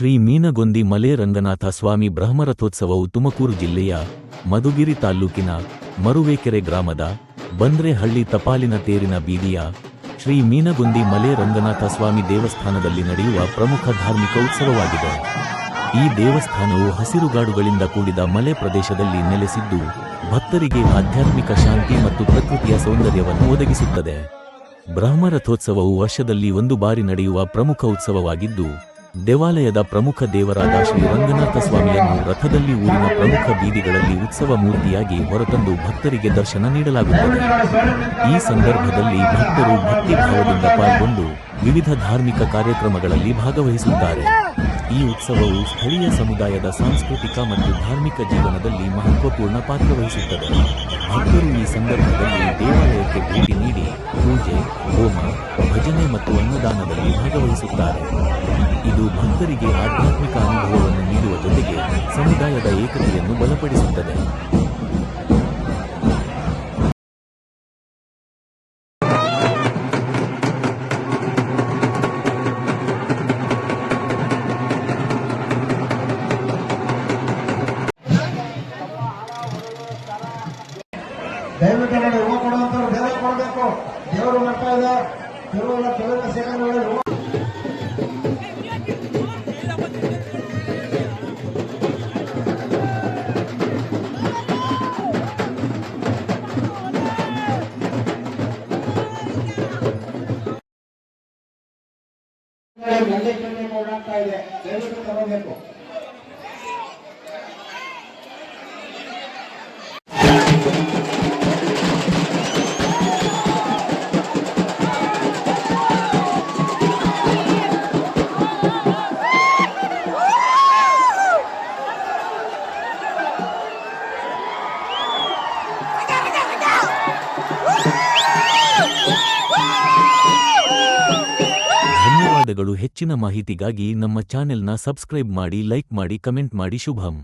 ಶ್ರೀ ಮೀನಗೊಂದಿ ಮಲೆ ರಂಗನಾಥ ಸ್ವಾಮಿ ಬ್ರಹ್ಮರಥೋತ್ಸವವು ತುಮಕೂರು ಜಿಲ್ಲೆಯ ಮಧುಗಿರಿ ತಾಲ್ಲೂಕಿನ ಮರುವೇಕೆರೆ ಗ್ರಾಮದ ಬಂದ್ರೆಹಳ್ಳಿ ತಪಾಲಿನ ತೇರಿನ ಬೀದಿಯ ಶ್ರೀ ಮೀನಗೊಂದಿ ಮಲೆ ರಂಗನಾಥ ಸ್ವಾಮಿ ದೇವಸ್ಥಾನದಲ್ಲಿ ನಡೆಯುವ ಪ್ರಮುಖ ಧಾರ್ಮಿಕ ಉತ್ಸವವಾಗಿದೆ. ಈ ದೇವಸ್ಥಾನವು ಹಸಿರುಗಾಡುಗಳಿಂದ ಕೂಡಿದ ಮಲೆ ಪ್ರದೇಶದಲ್ಲಿ ನೆಲೆಸಿದ್ದು, ಭಕ್ತರಿಗೆ ಆಧ್ಯಾತ್ಮಿಕ ಶಾಂತಿ ಮತ್ತು ಪ್ರಕೃತಿಯ ಸೌಂದರ್ಯವನ್ನು ಒದಗಿಸುತ್ತದೆ. ಬ್ರಹ್ಮರಥೋತ್ಸವವು ವರ್ಷದಲ್ಲಿ ಒಂದು ಬಾರಿ ನಡೆಯುವ ಪ್ರಮುಖ ಉತ್ಸವವಾಗಿದ್ದು ದೇವಾಲಯದ ಪ್ರಮುಖ ದೇವರಾದ ಶ್ರೀ ರಂಗನಾಥ ಸ್ವಾಮಿಯನ್ನು ರಥದಲ್ಲಿ ಊರಿನ ಪ್ರಮುಖ ಬೀದಿಗಳಲ್ಲಿ ಉತ್ಸವ ಮೂರ್ತಿಯಾಗಿ ಹೊರತಂದು ಭಕ್ತರಿಗೆ ದರ್ಶನ ನೀಡಲಾಗುತ್ತದೆ. ಈ ಸಂದರ್ಭದಲ್ಲಿ ಭಕ್ತರು ಭಕ್ತಿಭಾವದಿಂದ ಪಾಲ್ಗೊಂಡು ವಿವಿಧ ಧಾರ್ಮಿಕ ಕಾರ್ಯಕ್ರಮಗಳಲ್ಲಿ ಭಾಗವಹಿಸುತ್ತಾರೆ. ಈ ಉತ್ಸವವು ಸ್ಥಳೀಯ ಸಮುದಾಯದ ಸಾಂಸ್ಕೃತಿಕ ಮತ್ತು ಧಾರ್ಮಿಕ ಜೀವನದಲ್ಲಿ ಮಹತ್ವಪೂರ್ಣ ಪಾತ್ರ ವಹಿಸುತ್ತದೆ. ಭಕ್ತರು ಈ ಸಂದರ್ಭದಲ್ಲಿ ದೇವಾಲಯಕ್ಕೆ ಭೇಟಿ ನೀಡಿ ಪೂಜೆ ಹೋಮ ಭಜನೆ ಮತ್ತು ಅನ್ನದಾನದಲ್ಲಿ ಭಾಗವಹಿಸುತ್ತಾರೆ. ಇದು ಭಕ್ತರಿಗೆ ಆಧ್ಯಾತ್ಮಿಕ ಅನುಭವವನ್ನು ನೀಡುವ ಜೊತೆಗೆ ಸಮುದಾಯದ ಏಕತೆಯನ್ನು ಬಲಪಡಿಸುತ್ತದೆ. ದಯವಿಟ್ಟು ದೇವರು ಬರ್ತಾ ಇದೆ ಕೆಲವೆಲ್ಲ ಕೆಲವೆಲ್ಲ ಸೆಕೆಂಡ್ಗಳಲ್ಲಿ ಹೂವು ನಲ್ಲಿ ಕಣ್ಣಿ ಓಡಾಡ್ತಾ ಇದೆ ದಯವಿಟ್ಟು ತಗೋಬೇಕು ಧನ್ಯವಾದಗಳು ಹೆಚ್ಚಿನ ಮಾಹಿತಿಗಾಗಿ ನಮ್ಮ ಚಾನೆಲ್ನ ಸಬ್ಸ್ಕ್ರೈಬ್ ಮಾಡಿ ಲೈಕ್ ಮಾಡಿ ಕಮೆಂಟ್ ಮಾಡಿ ಶುಭಂ.